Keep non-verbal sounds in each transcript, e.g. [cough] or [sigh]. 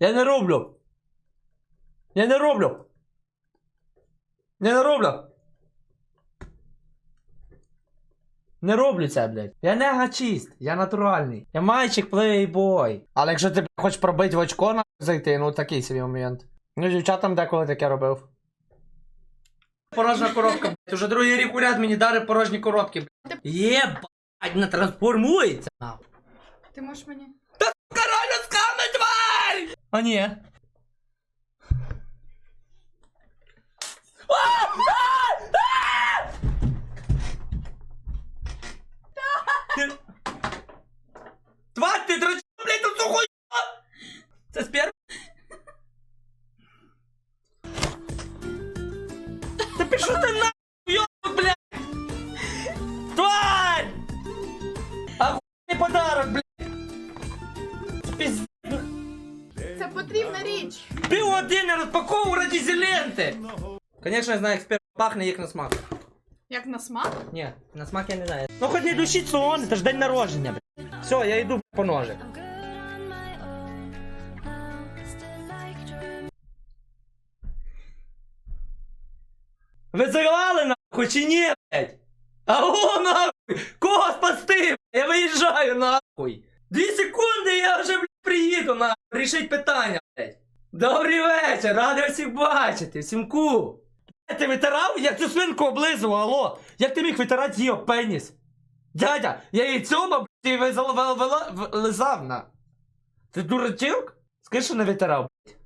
Я не роблю. Я не роблю. Я не роблю. Не роблю це, блядь. Я не гачіст, я натуральний. Я мальчик плейбой. Але якщо ти блядь, хочеш пробити в очко на зайти, ну такий собі момент. Ну, дівчатам деколи таке робив. Порожня коробка, блядь. Уже другий рік уряд мені дарить порожні коробки, блядь. Єбать, не трансформується. нахуй. Ти можеш мені? Королю сками, тварь! А ні. Ти- Тварь, ти дрочила, блядь, тут сухой! Це спер... Потрібна річ. Півгодини розпаковував раді зеленти. Конечно, я знаю, як сперма пахне, як на смак. Як на смак? Ні, на смак я не знаю. Ну хоч не душіть сон, це ж день народження, блядь. Все, я йду по ножик. Ви заливали нахуй чи ні, блядь? Алло, нахуй! Кого спасти? блядь? Я виїжджаю нахуй! Дві секунди, я вже, блядь, приїду нахуй, рішить питання, блядь. Добрий вечір, радий всіх бачити. Блядь, Ти витирав? Як цю свинку облизував, алло? Як ти міг витирати її об пеніс? Дядя, я її цьому, блядь, і визал- вел- вела- на. Ти дурачок? Скажи, що не витирав, блядь.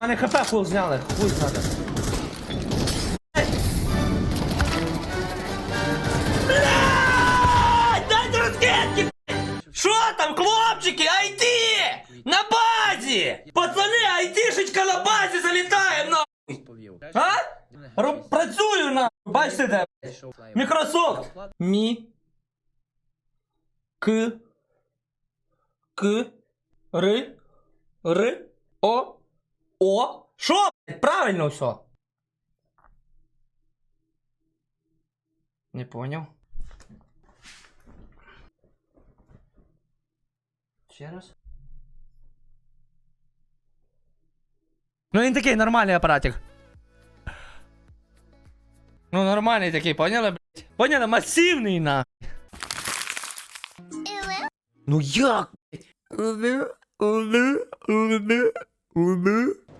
У мене хп фул зняли, хуй знати. Мі. К. К. Р. Р. О. О. Блядь, Правильно все. Не понял. Ще раз. Ну він такий нормальний апаратик. Ну нормальний такий, поняли, Поняли? Масивний на. Ну як?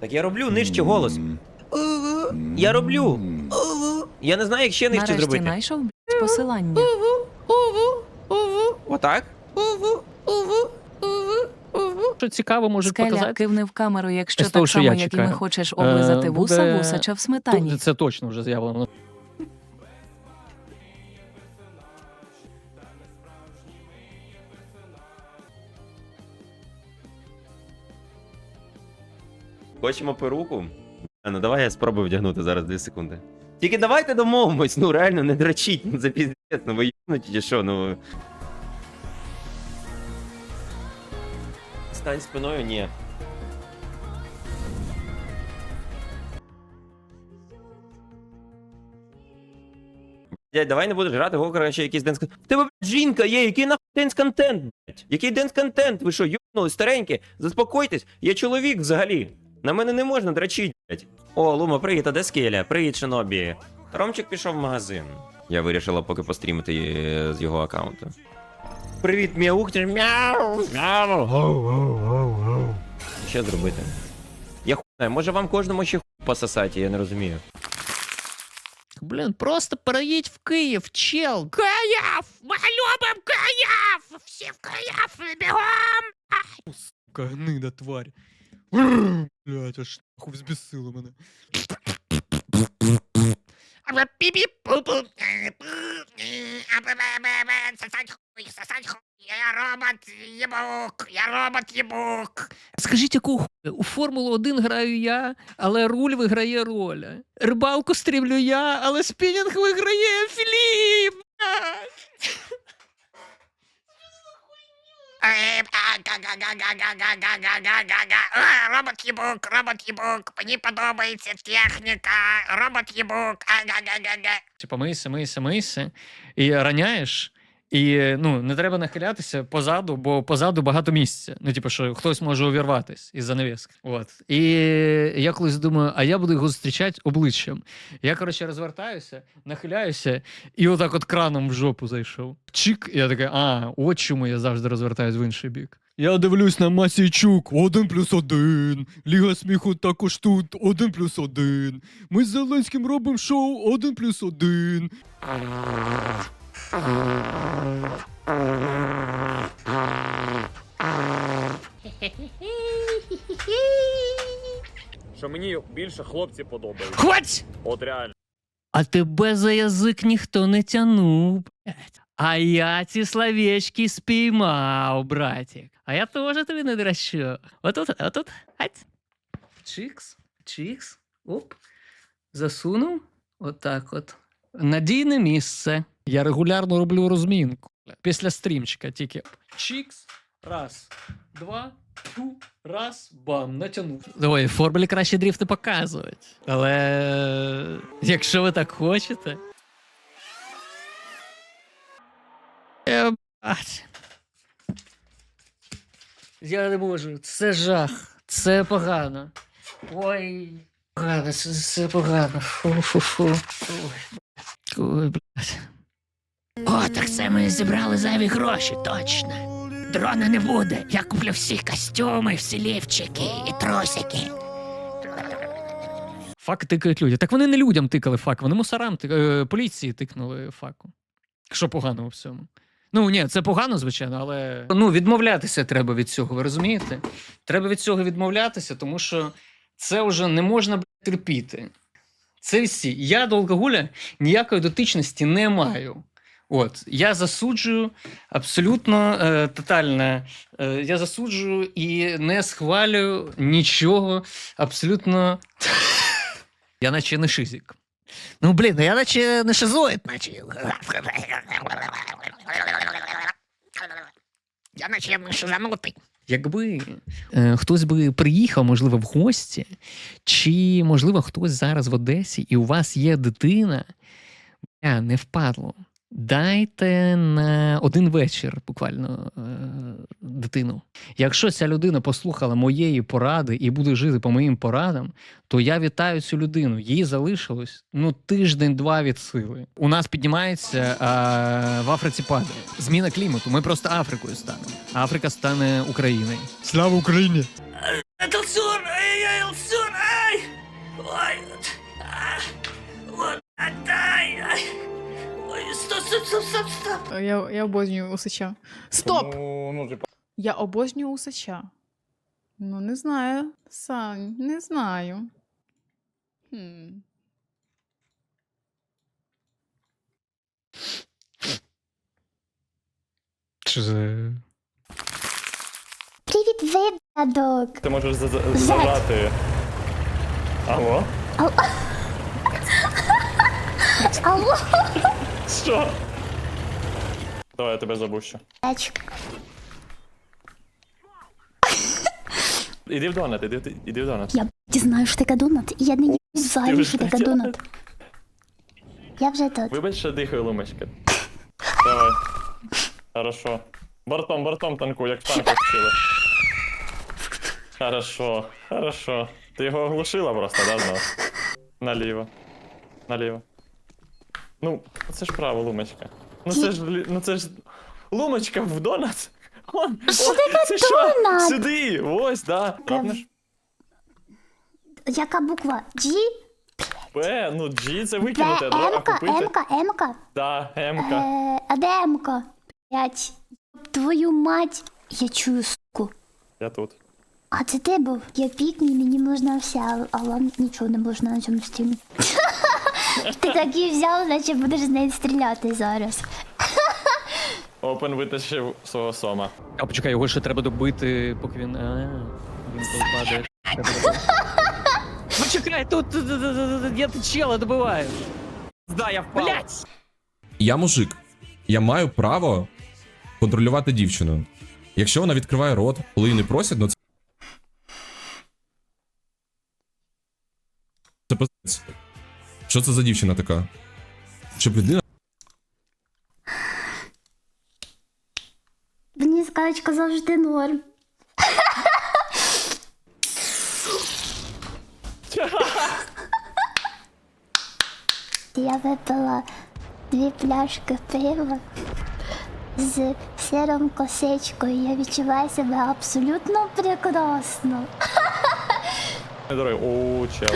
Так я роблю нижче голос. Я роблю. Я не знаю, як ще нижче Нарешті зробити. знайшов блядь, посилання. Отак? Що цікаво, можуть Скеля показати. кивни в камеру, якщо З того, так що само, я як і чекаю. ми хочеш облизати Е, вуса, буде- вусача в сметані. Тут Це точно вже з'явлено. Хочемо перуку? А, Ну давай я спробую вдягнути зараз 2 секунди. Тільки давайте домовимось, ну реально не дрочіть, ну це ну ви юбнуті чи що, ну. Стань спиною, ні. Давай не будеш грати, го ще якийсь денс В тебе, жінка є, який нахуй денс контент, блядь? Який денс контент? Ви що, юбнули, старенькі? Заспокойтесь, я чоловік взагалі. На мене не можна дрочить, блядь. О, Лума, привіт, а де скеля? Привіт, Шинобі. Ромчик пішов в магазин. Я вирішила поки пострімити е, з його аккаунту. Привіт, мяух, мяу, мяу, гоу, гоу, гоу, гоу. Що зробити? Я хуй може вам кожному ще хуй пососати, я не розумію. Блін, просто переїдь в Київ, чел. Київ! Ми любим Київ! Всі в Київ бігом! Сука, гнида тварь. Блять, аж нахуй взбісило мене. Я робот єбук, я робот єбук. Скажіть, яку хуй? У Формулу 1 граю я, але руль виграє роля. Рибалку стрілю я, але спінінг виграє Філіп! Робот їбук, робот їбук, мені подобається техніка. Робот їбук, ага-га-га-га. Типа мийся, мийся, мийся, і раняєш. І ну не треба нахилятися позаду, бо позаду багато місця. Ну, типу, що хтось може увірватись із-за навіски. От. І я колись думаю, а я буду його зустрічати обличчям. Я, коротше, розвертаюся, нахиляюся, і отак от краном в жопу зайшов. Чик, і я такий, а, от чому я завжди розвертаюсь в інший бік. Я дивлюсь на Масійчук, один плюс один. Ліга сміху також тут, один плюс один. Ми з Зеленським робимо шоу один плюс один. що мені більше хлопці подобаються. Хвать! От реально. А тебе за язик ніхто не тянув, блядь. А я ці словечки спіймав, братик. А я теж тобі не дращу. Отут, отут. Ать. Чикс, чикс. Оп. Засунув. Отак от. Надійне місце. Я регулярно роблю розмінку. Після стрімчика тільки. Чикс. Раз, два, ту, раз, бам, натягнув. Ой, в формулі краще дріфти показують. Але якщо ви так хочете. Е, бать. Я не можу. Це жах. Це погано. Ой. Погано, це, це погано. Фу-фу-фу. Ой, блядь. О, так це ми зібрали зайві гроші, точно. Дрона не буде. Я куплю всі костюми, всі лівчики і трусики. Фак тикають люди. Так вони не людям тикали фак, вони мусорам тик... е, поліції тикнули факу. Що погано у всьому? Ну ні, це погано, звичайно, але ну відмовлятися треба від цього, ви розумієте? Треба від цього відмовлятися, тому що це вже не можна блядь, терпіти. Це всі. Я до алкоголя ніякої дотичності не маю. От, я засуджую абсолютно е, тотально. Е, я засуджую і не схвалюю нічого абсолютно. Я наче не шизик. Ну, блін, я наче не шизоїд, наче. Я наче шизанутий. Якби е, хтось би приїхав, можливо, в гості, чи, можливо, хтось зараз в Одесі, і у вас є дитина, не впадло. Дайте на один вечір буквально е, дитину. Якщо ця людина послухала моєї поради і буде жити по моїм порадам, то я вітаю цю людину. Їй залишилось ну тиждень-два від сили. У нас піднімається а, в Африці падає. Зміна клімату. Ми просто Африкою станемо. Африка стане Україною. Слава Україні! Елсур, Елсур, стоп, стоп, стоп, стоп! Я, я обожнюю усача. Стоп! Тому, ну, типу, Я обожнюю усача. Ну, не знаю. Сань, не знаю. Хм. Що за... Привіт, випадок. ти можеш за- за- зажати. Алло? Алло, Що? Давай я тебе забущу. Іди в донат, іди, в- іди в донат. Я б***ь, знаю, що таке донат. Я не вже що таке донат. Я вже тут. Вибач, що дихаю лумочка. Давай. Хорошо. Бортом, бортом танку, як в танках вчили. Хорошо, хорошо. Ти його оглушила просто, да, знов? Наліво. Наліво. Ну, це ж право, лумочка. Ну це ж, ну це ж... Лумочка в донат. Он, Що о, таке це що? Сюди, ось, да. Правда? Яка буква? G? П, ну G це Б, викинути, а друга М-ка, купити. М-ка, М-ка. Да, М-ка. Е, а де М-ка? Блять. Твою мать. Я чую суку. Я тут. А це ти був? Я пікні, мені можна все, а- а вам нічого не можна на цьому стіні. Ти так її взяв, значить будеш з нею стріляти зараз. Опен витащив свого сома. А почекай, його ще треба добити, поки він. А, він тут падає. Треба добити. Почекай, тут, тут, тут, тут, тут, я тут чела добиваю. Да, я впав. Блять! Я мужик. Я маю право контролювати дівчину. Якщо вона відкриває рот, коли її не просять, ну це. Це пиздець. Що це за дівчина така? Щоб людина Мені скачка завжди норм. Я випила дві пляшки пива з сиром косичкою. Я відчуваю себе абсолютно прекрасно. Дорогой, о, чел.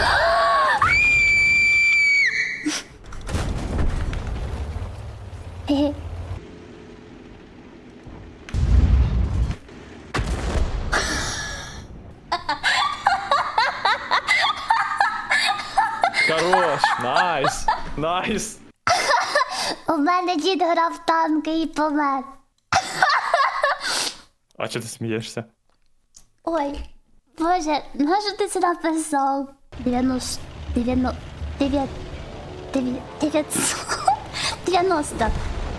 Хорош, найс, найс. У мене дід грав в танки і помер. А чого ти смієшся? Ой, боже, нащо ти це написав? 90, 90, 9, 9, 900, 90,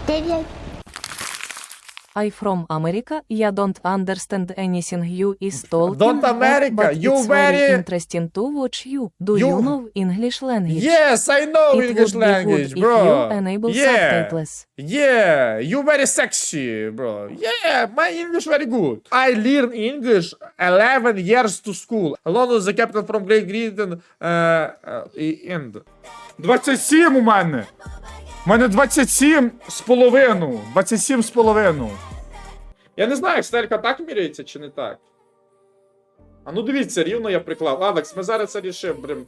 9. I from America, я don't understand anything you is talking Don't America, but you it's very very- interesting to watch you. Do you, You- know English language? Yes, I know It English would be language, good bro. if you enable yeah. subtitles. Yeah, you very sexy, bro. Yeah, my English very good. I learn English 11 years to school. Alone with the captain from Great Britain uh, uh, and 27 у мене. У мене 27 з половину. 27 з половину. Я не знаю, стелька так міряється чи не так. А ну дивіться, рівно я приклав. Алекс, ми зараз це рішимо, блин.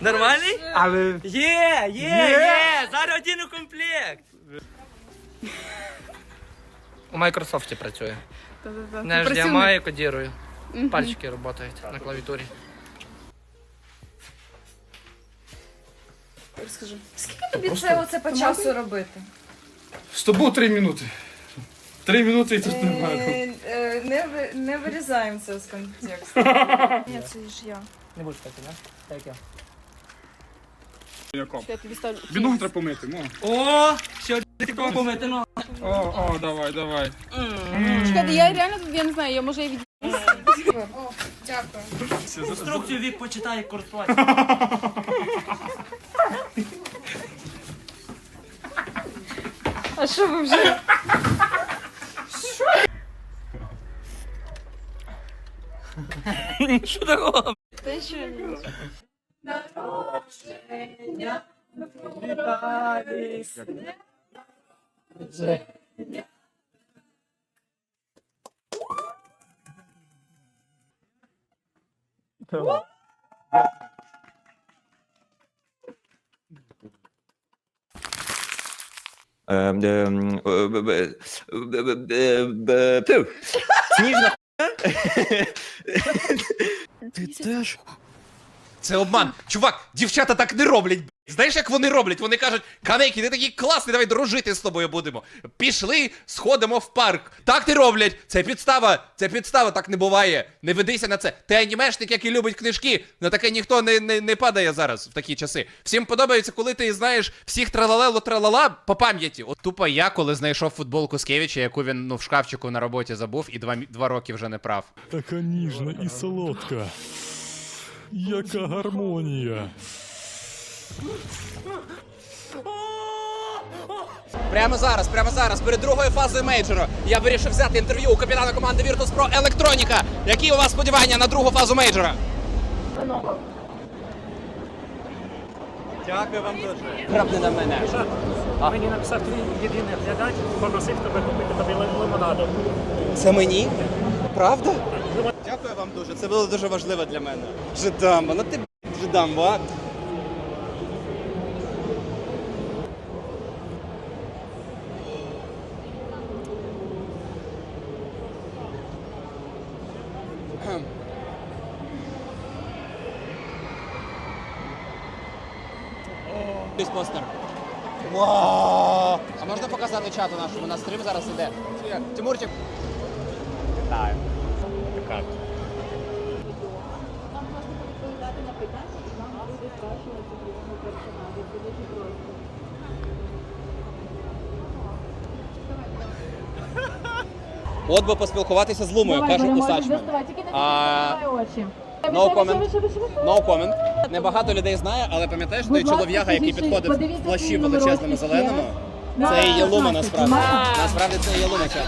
Нормальний? Але Є, є, є! Зараз один у комплект. [laughs] У Майкрософті працює. Не HDMI кодірую. Пальчики працюють на клавіатурі. Тобі це оце по часу робити? з тобою 3 минути. 3 минути і тут Не, не вирізаємо це з контексту. [laughs] Ні, це ж я. Не будеш так, не? Так я. Я тобі ставлю. Біноги треба помити, ну. О, ще один помити, ну. О, о, давай, давай. Чекайте, я реально тут, я не знаю, я може і від... Інструкцію вік почитає як. А що ви вже? Що такого? Те, що... Ем, е, б- б- б- пф. Сніжна Ти теж. Це обман. Чувак, дівчата так не роблять. Знаєш, як вони роблять? Вони кажуть, Канекі, ти такий класний, давай дружити з тобою будемо. Пішли, сходимо в парк. Так не роблять. Це підстава, це підстава, так не буває. Не ведися на це. Ти анімешник, який любить книжки. На таке ніхто не, не, не падає зараз в такі часи. Всім подобається, коли ти знаєш всіх тралалело тралала по пам'яті. От тупо я, коли знайшов футболку з Кевіча, яку він ну в шкафчику на роботі забув, і два, два роки вже не прав. Така ніжна і солодка. Яка гармонія. Прямо зараз, прямо зараз, перед другою фазою мейджору, я вирішив взяти інтерв'ю у капітана команди Virtus.pro Електроніка. Які у вас сподівання на другу фазу мейджора? Дякую вам дуже. Крапни на мене. А мені написав твій єдиний глядач, попросив тебе купити тобі лимонаду. Це мені? Правда? Дякую вам дуже. Це було дуже важливо для мене. Жидамба, ну ти жидамба, а? Постер. А можна показати чату нашому? На стрім зараз іде. Тимурчик. Так. Така. От би поспілкуватися з Лумою, каже Усачмен. А... No comment. No comment. Небагато людей знає, але пам'ятаєш той чолов'яга, який підходив в плащі величезному зеленому? Це і є Лума насправді. Насправді це і є Лума чат.